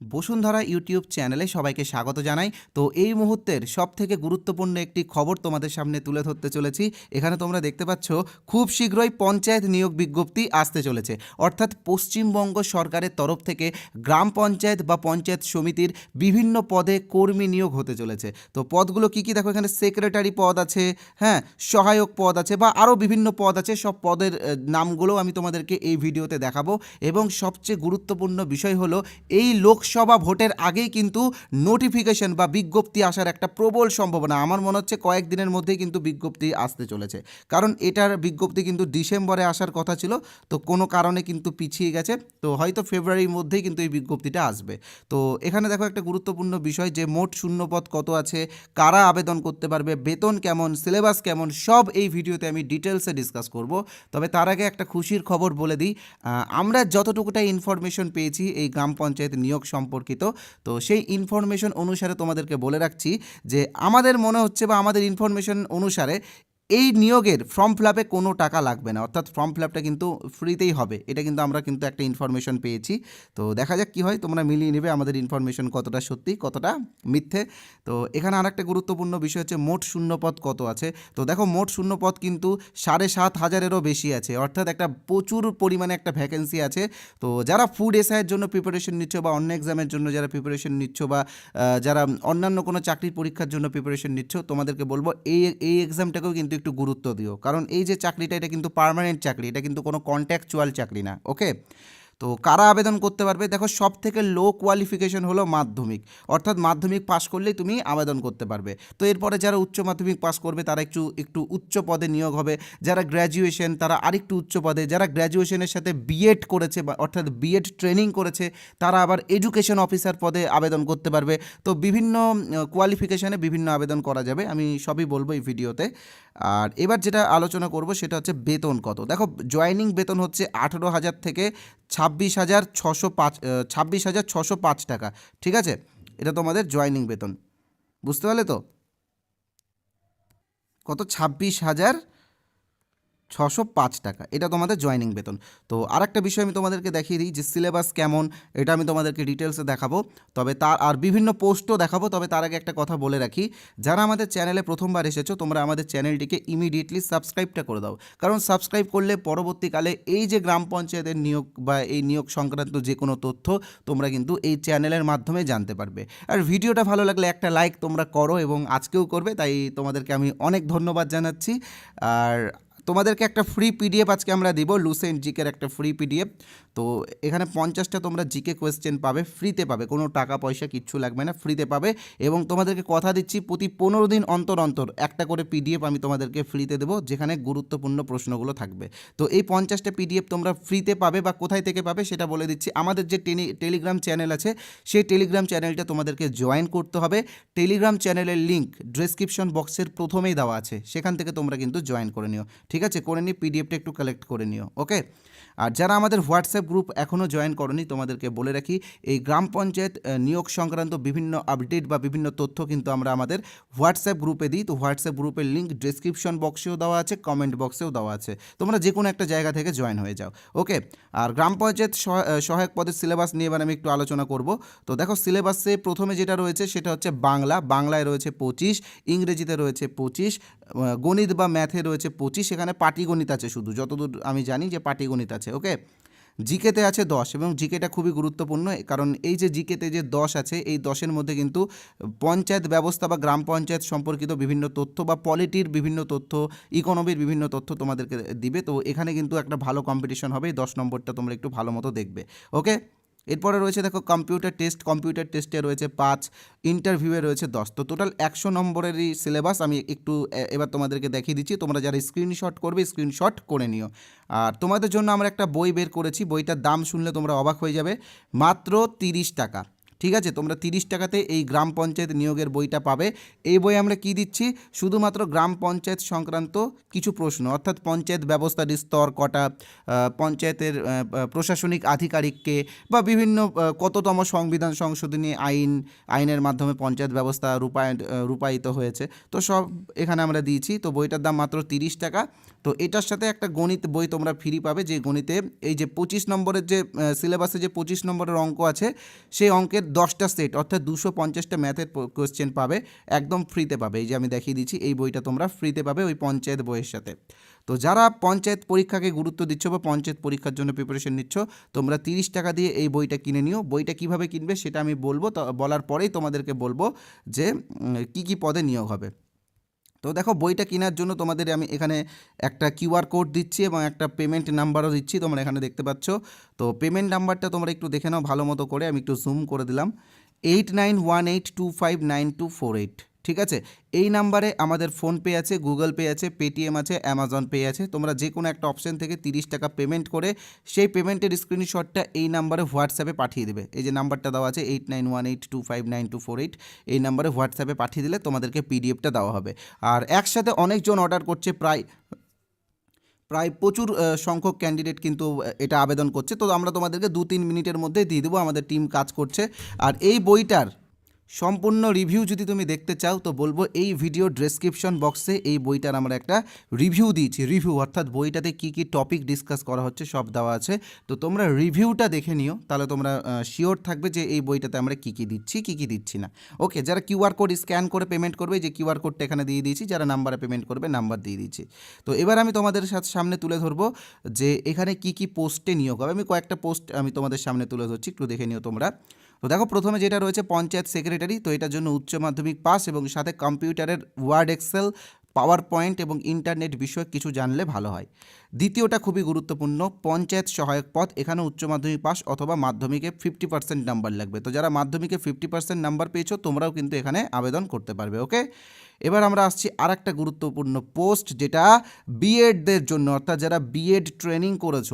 Bashundhara YouTube চ্যানেলে সবাইকে স্বাগত জানাই। তো এই মুহূর্তের সব থেকে গুরুত্বপূর্ণ একটি খবর তোমাদের সামনে তুলে ধরতে চলেছি। এখানে তোমরা দেখতে পাচ্ছ, খুব শীঘ্রই পঞ্চায়েত নিয়োগ বিজ্ঞপ্তি আসতে চলেছে। অর্থাৎ পশ্চিমবঙ্গ সরকারের তরফ থেকে গ্রাম পঞ্চায়েত বা পঞ্চায়েত সমিতির বিভিন্ন পদে কর্মী নিয়োগ হতে চলেছে। তো পদগুলো কি কি? দেখো, এখানে সেক্রেটারি পদ আছে হ্যাঁ সহায়ক পদ আছে বা আরও বিভিন্ন পদ আছে। সব পদের নামগুলো আমি তোমাদেরকে এই ভিডিওতে দেখাবো। এবং সবচেয়ে গুরুত্বপূর্ণ বিষয় হলো, এই লোকসভা ভোটের আগেই কিন্তু নোটিফিকেশন বা বিজ্ঞপ্তি আসার একটা প্রবল সম্ভাবনা। আমার মনে হচ্ছে কয়েকদিনের মধ্যেই কিন্তু বিজ্ঞপ্তি আসতে চলেছে। কারণ এটার বিজ্ঞপ্তি কিন্তু ডিসেম্বরে আসার কথা ছিল, তো কোনো কারণে কিন্তু পিছিয়ে গেছে। তো হয়তো ফেব্রুয়ারির মধ্যেই কিন্তু এই বিজ্ঞপ্তিটা আসবে। তো এখানে দেখো একটা গুরুত্বপূর্ণ বিষয় যে মোট শূন্যপদ কত আছে, কারা আবেদন করতে পারবে, বেতন কেমন সিলেবাস কেমন, সব এই ভিডিওতে আমি ডিটেলসে ডিসকাস করব। তবে তার আগে একটা খুশির খবর বলে দিই আমরা যতটুকুটাই ইনফরমেশন পেয়েছি এই গ্রাম পঞ্চায়েত নিয়োগ সম্পর্কিত। তো সেই ইনফরমেশন অনুসারে তোমাদেরকে বলে রাখছি যে আমাদের মনে হচ্ছে বা আমাদের ইনফরমেশন অনুসারে এই নিয়োগের ফর্ম ফিল আপে কোনো টাকা লাগবে না। অর্থাৎ ফর্ম ফিল আপটা কিন্তু ফ্রিতেই হবে। এটা কিন্তু আমরা কিন্তু একটা ইনফরমেশন পেয়েছি। তো দেখা যাক কী হয়, তোমরা মিলিয়ে নেবে আমাদের ইনফরমেশন কতটা সত্যি, কতটা মিথ্যে। তো এখানে আরেকটা গুরুত্বপূর্ণ বিষয় হচ্ছে, মোট শূন্যপদ কত আছে? তো দেখো, মোট শূন্যপদ কিন্তু সাড়ে সাত হাজারেরও বেশি আছে। অর্থাৎ একটা প্রচুর পরিমাণে একটা ভ্যাকেন্সি আছে। তো যারা ফুড এসআইয়ের জন্য প্রিপারেশন নিচ্ছ বা অন্য এক্সামের জন্য যারা প্রিপারেশন নিচ্ছ বা যারা অন্যান্য কোনো চাকরির পরীক্ষার জন্য প্রিপারেশন নিচ্ছ, তোমাদেরকে বলব, এই এই এক্সামটাকেও কিন্তু একটু গুরুত্ব দিও। কারণ এই যে চাকরিটা, এটা কিন্তু পারমানেন্ট চাকরি, এটা কিন্তু কোনো কন্ট্যাকচুয়াল চাকরি না ওকে তো কারা আবেদন করতে পারবে? দেখো সব থেকে লো কোয়ালিফিকেশন হলো মাধ্যমিক। অর্থাৎ মাধ্যমিক পাস করলেই তুমি আবেদন করতে পারবে। তো এরপরে যারা উচ্চ মাধ্যমিক পাস করবে, তারা একটু একটু উচ্চ পদে নিয়োগ হবে। যারা গ্র্যাজুয়েশন তারা আরেকটু উচ্চ পদে, যারা গ্র্যাজুয়েশনের সাথে বিএড করেছে বা, অর্থাৎ বিএড ট্রেনিং করেছে, তারা আবার এডুকেশন অফিসার পদে আবেদন করতে পারবে। তো বিভিন্ন কোয়ালিফিকেশনে বিভিন্ন আবেদন করা যাবে। আমি সবই বলব এই ভিডিওতে। আর এবার যেটা আলোচনা করব, সেটা হচ্ছে বেতন কত। দেখো জয়নিং বেতন হচ্ছে আঠেরো হাজার থেকে ছাব্বিশ হাজার ছশো পাঁচ ছাব্বিশ হাজার ছশো পাঁচ টাকা। ঠিক আছে? এটা তোমাদের জয়নিং বেতন। বুঝতে পারলে তো? কত? ছাব্বিশ হাজার ছশো পাঁচ টাকা। এটা তোমাদের জয়নিং বেতন। তো আর একটা বিষয় আমি তোমাদেরকে দেখিয়ে দিই যে সিলেবাস কেমন, এটা আমি তোমাদেরকে ডিটেলসে দেখাবো। তবে তার, আর বিভিন্ন পোস্টও দেখাবো, তবে তার আগে একটা কথা বলে রাখি। যারা আমাদের চ্যানেলে প্রথমবার এসেছ, তোমরা আমাদের চ্যানেলটিকে ইমিডিয়েটলি সাবস্ক্রাইবটা করে দাও। কারণ সাবস্ক্রাইব করলে পরবর্তীকালে এই যে গ্রাম পঞ্চায়েতের নিয়োগ বা এই নিয়োগ সংক্রান্ত যে কোনো তথ্য, তোমরা কিন্তু এই চ্যানেলের মাধ্যমে জানতে পারবে। আর ভিডিওটা ভালো লাগলে একটা লাইক তোমরা করো এবং আজকেও করবে, তাই তোমাদেরকে আমি অনেক ধন্যবাদ জানাচ্ছি। আর তোমাদেরকে একটা ফ্রি পিডিএফ আজকে আমরা দিব লুসেন্ট জিকের একটা ফ্রি পিডিএফ তো এখানে পঞ্চাশটা তোমরা জিকে কোয়েশ্চেন পাবে ফ্রিতে পাবে। কোনো টাকা, পয়সা কিচ্ছু লাগবে না ফ্রিতে পাবে এবং তোমাদেরকে কথা দিচ্ছি প্রতি পনেরো দিন অন্তর অন্তর। একটা করে পিডিএফ আমি তোমাদেরকে ফ্রিতে দেবো, যেখানে গুরুত্বপূর্ণ প্রশ্নগুলো থাকবে। তো এই পঞ্চাশটা পিডিএফ তোমরা ফ্রিতে পাবে বা কোথায় থেকে পাবে সেটা বলে দিচ্ছি। আমাদের যে টেলি টেলিগ্রাম চ্যানেল আছে, সেই টেলিগ্রাম চ্যানেলটা তোমাদেরকে জয়েন করতে হবে। টেলিগ্রাম চ্যানেলের লিঙ্ক ডেসক্রিপশন বক্সের প্রথমেই দেওয়া আছে। সেখান থেকে তোমরা কিন্তু জয়েন করে নিও। ঠিক আছে? করে নিয়ে পিডিএফটা একটু কালেক্ট করে নিও। ওকে আর যারা আমাদের হোয়াটসঅ্যাপ গ্রুপ এখনও জয়েন করনি, তোমাদেরকে বলে রাখি। এই গ্রাম পঞ্চায়েত নিয়োগ সংক্রান্ত বিভিন্ন আপডেট বা বিভিন্ন তথ্য কিন্তু আমরা আমাদের হোয়াটসঅ্যাপ গ্রুপে দিই। তো হোয়াটসঅ্যাপ গ্রুপের লিঙ্ক ডেসক্রিপশন বক্সেও দেওয়া আছে কমেন্ট বক্সেও দেওয়া আছে। তোমরা যে কোনো একটা জায়গা থেকে জয়েন হয়ে যাও ওকে আর গ্রাম পঞ্চায়েত সহায়- সহায়ক পদের সিলেবাস নিয়ে এবার আমি একটু আলোচনা করব। তো দেখো সিলেবাসে প্রথমে যেটা রয়েছে, সেটা হচ্ছে বাংলা। বাংলায় রয়েছে পঁচিশ, ইংরেজিতে রয়েছে পঁচিশ গণিত বা ম্যাথে রয়েছে পঁচিশ, এখানে পাটিগণিত আছে শুধু। যতদূর আমি জানি যে পাটিগণিত আছে ওকে জিকেতে আছে দশ এবং জিকেটা খুবই গুরুত্বপূর্ণ, কারণ এই যে জিকেতে যে দশ আছে, এই দশের মধ্যে কিন্তু পঞ্চায়েত ব্যবস্থা বা গ্রাম পঞ্চায়েত সম্পর্কিত বিভিন্ন তথ্য বা পলিটির বিভিন্ন তথ্য, ইকোনমির বিভিন্ন তথ্য তোমাদেরকে দিবে। তো এখানে কিন্তু একটা ভালো কম্পিটিশন হবে, এই দশ নম্বরটা তোমরা একটু ভালো মতো দেখবে ওকে এরপরে রয়েছে দেখো কম্পিউটার টেস্ট কম্পিউটার টেস্টে রয়েছে পাঁচ ইন্টারভিউয়ে রয়েছে দশ। তো টোটাল একশো নম্বরেরই সিলেবাস আমি একটু এবার তোমাদেরকে দেখিয়ে দিচ্ছি। তোমরা যারা স্ক্রিনশট করবে স্ক্রিনশট করে নিও। আর তোমাদের জন্য আমরা একটা বই বের করেছি, বইটার দাম শুনলে তোমরা অবাক হয়ে যাবে। মাত্র তিরিশ টাকা। ঠিক আছে? তোমরা তিরিশ টাকাতে এই গ্রাম পঞ্চায়েত নিয়োগের বইটা পাবে। এই বই আমরা কি দিচ্ছি? শুধুমাত্র গ্রাম পঞ্চায়েত সংক্রান্ত কিছু প্রশ্ন। অর্থাৎ পঞ্চায়েত ব্যবস্থার স্তর কটা? পঞ্চায়েতের প্রশাসনিক আধিকারিককে বা বিভিন্ন কততম সংবিধান সংশোধনী আইন, আইনের মাধ্যমে পঞ্চায়েত ব্যবস্থা রূপায়ণ রূপায়িত হয়েছে। তো সব এখানে আমরা দিয়েছি। তো বইটার দাম মাত্র তিরিশ টাকা। তো এটার সাথে একটা গণিত বই তোমরা ফ্রি পাবে। যে গণিতে এই যে পঁচিশ নম্বরের যে সিলেবাসে যে পঁচিশ নম্বরের অঙ্ক আছে, সেই অঙ্কের দশটা সেট, অর্থাৎ দুশো পঞ্চাশটা ম্যাথের কোয়েশ্চেন পাবে, একদম ফ্রিতে পাবে। এই যে আমি দেখিয়ে দিচ্ছি, এই বইটা তোমরা ফ্রিতে পাবে ওই পঞ্চায়েত বইয়ের সাথে। তো যারা পঞ্চায়েত পরীক্ষাকে গুরুত্ব দিচ্ছ বা পঞ্চায়েত পরীক্ষার জন্য প্রিপারেশন নিচ্ছ, তোমরা তিরিশ টাকা দিয়ে এই বইটা কিনে নিও। বইটা কীভাবে কিনবে সেটা আমি বলব বলার পরেই তোমাদেরকে বলব যে কি কি পদে নিয়োগ হবে। তো দেখো বইটা কেনার জন্য তোমাদের আমি এখানে একটা কিউআর কোড দিচ্ছি এবং একটা পেমেন্ট নাম্বারও দিচ্ছি, তোমরা এখানে দেখতে পাচ্ছ। তো পেমেন্ট নাম্বারটা তোমরা একটু দেখে নাও, ভালো মতো করে আমি একটু জুম করে দিলাম। Eight nine one eight two five nine two four eight ঠিক আছে? এই নাম্বারে আমাদের ফোনপে আছে, গুগল পে আছে, পেটিএম আছে, অ্যামাজন পে আছে। তোমরা যে কোনো একটা অপশন থেকে তিরিশ টাকা পেমেন্ট করে সেই পেমেন্টের স্ক্রিনশটটা এই নাম্বারে হোয়াটসঅ্যাপে পাঠিয়ে দেবে। এই যে নাম্বারটা দেওয়া আছে eight nine one eight two five nine two four eight এই নাম্বারে হোয়াটসঅ্যাপে পাঠিয়ে দিলে তোমাদেরকে পিডিএফটা দেওয়া হবে। আর একসাথে অনেকজন অর্ডার করছে, প্রায় প্রায় প্রচুর সংখ্যক ক্যান্ডিডেট কিন্তু এটা আবেদন করছে। তো আমরা তোমাদেরকে দু তিন মিনিটের মধ্যে দিয়ে দেবো, আমাদের টিম কাজ করছে। আর এই বইটার সম্পূর্ণ রিভিউ যদি তুমি দেখতে চাও, তো বলব এই ভিডিও ডেসক্রিপশন বক্সে এই বইটার আমরা একটা রিভিউ দিয়েছি। রিভিউ অর্থাৎ বইটাতে কী কী টপিক ডিসকাস করা হচ্ছে সব দেওয়া আছে। তো তোমরা রিভিউটা দেখে নিও, তাহলে তোমরা শিওর থাকবে যে এই বইটাতে আমরা কী কী দিচ্ছি, কী কী দিচ্ছি না। ওকে যারা কিউআর কোড স্ক্যান করে পেমেন্ট করবে যে কিউআর কোডটা এখানে দিয়ে দিয়েছি, যারা নাম্বারে পেমেন্ট করবে নাম্বার দিয়ে দিয়েছি। তো এবার আমি তোমাদের সাথে সামনে তুলে ধরবো যে এখানে কি কি পোস্টে নিয়োগ হবে। আমি কয়েকটা পোস্ট আমি তোমাদের সামনে তুলে ধরছি, একটু দেখে নিও তোমরা। তো দেখো প্রথমে যেটা রয়েছে পঞ্চায়েত সেক্রেটারি তো এটার জন্য উচ্চ মাধ্যমিক পাস এবং সাথে কম্পিউটারের ওয়ার্ড এক্সেল পাওয়ার পয়েন্ট এবং ইন্টারনেট বিষয়ক কিছু জানলে ভালো হয়। দ্বিতীয়টা খুবই গুরুত্বপূর্ণ, পঞ্চায়েত সহায়ক পদ এখানে উচ্চ মাধ্যমিক পাস অথবা মাধ্যমিকে ফিফটি পার্সেন্ট নাম্বার লাগবে। তো যারা মাধ্যমিকে ফিফটি পার্সেন্ট নাম্বার পেয়েছ, তোমরাও কিন্তু এখানে আবেদন করতে পারবে, ওকে? এবার আমরা আসছি আর একটা গুরুত্বপূর্ণ পোস্ট যেটা বিএডদের জন্য, অর্থাৎ যারা বিএড ট্রেনিং করেছ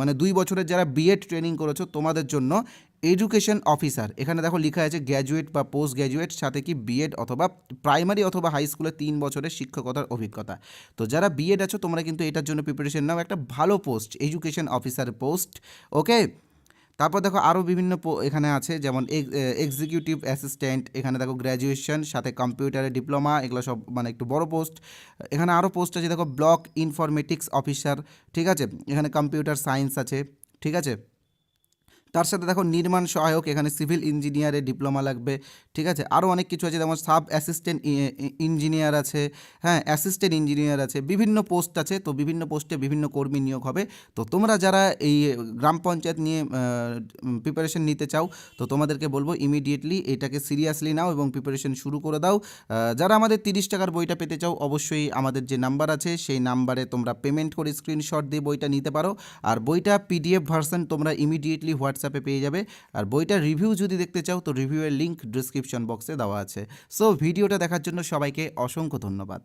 মানে দুই বছরের যারা বিএড ট্রেনিং করেছ, তোমাদের জন্য এডুকেশন অফিসার এখানে দেখো লেখা আছে গ্র্যাজুয়েট বা পোস্ট গ্র্যাজুয়েট সাথে কি বিএড অথবা প্রাইমারি অথবা হাই স্কুলে তিন বছরের শিক্ষকতার অভিজ্ঞতা। তো যারা বিএড আছো, তোমরা কিন্তু এটার জন্য প্রিপারেশন নাও, একটা ভালো post education officer post okay তারপর দেখো আরও বিভিন্ন এখানে আছে, যেমন এক্সিকিউটিভ অ্যাসিস্ট্যান্ট এখানে দেখো গ্র্যাজুয়েশন সাথে কম্পিউটারে ডিপ্লোমা এগুলো সব মানে একটু বড় পোস্ট এখানে আরও পোস্ট আছে, দেখো ব্লক ইনফরমেটিক্স অফিসার ঠিক আছে? এখানে কম্পিউটার সায়েন্স আছে, ঠিক আছে? তার সাথে দেখো নির্মাণ সহায়ক, এখানে সিভিল ইঞ্জিনিয়ারে ডিপ্লোমা লাগবে, ঠিক আছে? আরও অনেক কিছু আছে, যেমন সাব অ্যাসিস্ট্যান্ট ইঞ্জিনিয়ার আছে হ্যাঁ অ্যাসিস্ট্যান্ট ইঞ্জিনিয়ার আছে, বিভিন্ন পোস্ট আছে, তো বিভিন্ন পোস্টে বিভিন্ন কর্মী নিয়োগ হবে। তো তোমরা যারা এই গ্রাম পঞ্চায়েত নিয়ে প্রিপারেশন নিতে চাও, তো তোমাদেরকে বলব ইমিডিয়েটলি এটাকে সিরিয়াসলি নাও এবং প্রিপারেশন শুরু করে দাও। যারা আমাদের তিরিশ টাকার বইটা পেতে চাও, অবশ্যই আমাদের যে নাম্বার আছে, সেই নাম্বারে তোমরা পেমেন্ট করে স্ক্রিনশট দিয়ে বইটা নিতে পারো। আর বইটা পিডিএফ ভার্সন তোমরা ইমিডিয়েটলি হোয়াটসঅ্যাপে পেয়ে যাবে। আর বইটার রিভিউ যদি দেখতে চাও, তো রিভিউয়ের লিঙ্ক ডিসক্রিপশন বক্সে দেওয়া আছে। সো ভিডিওটা দেখার জন্য সবাইকে অসংখ্য ধন্যবাদ।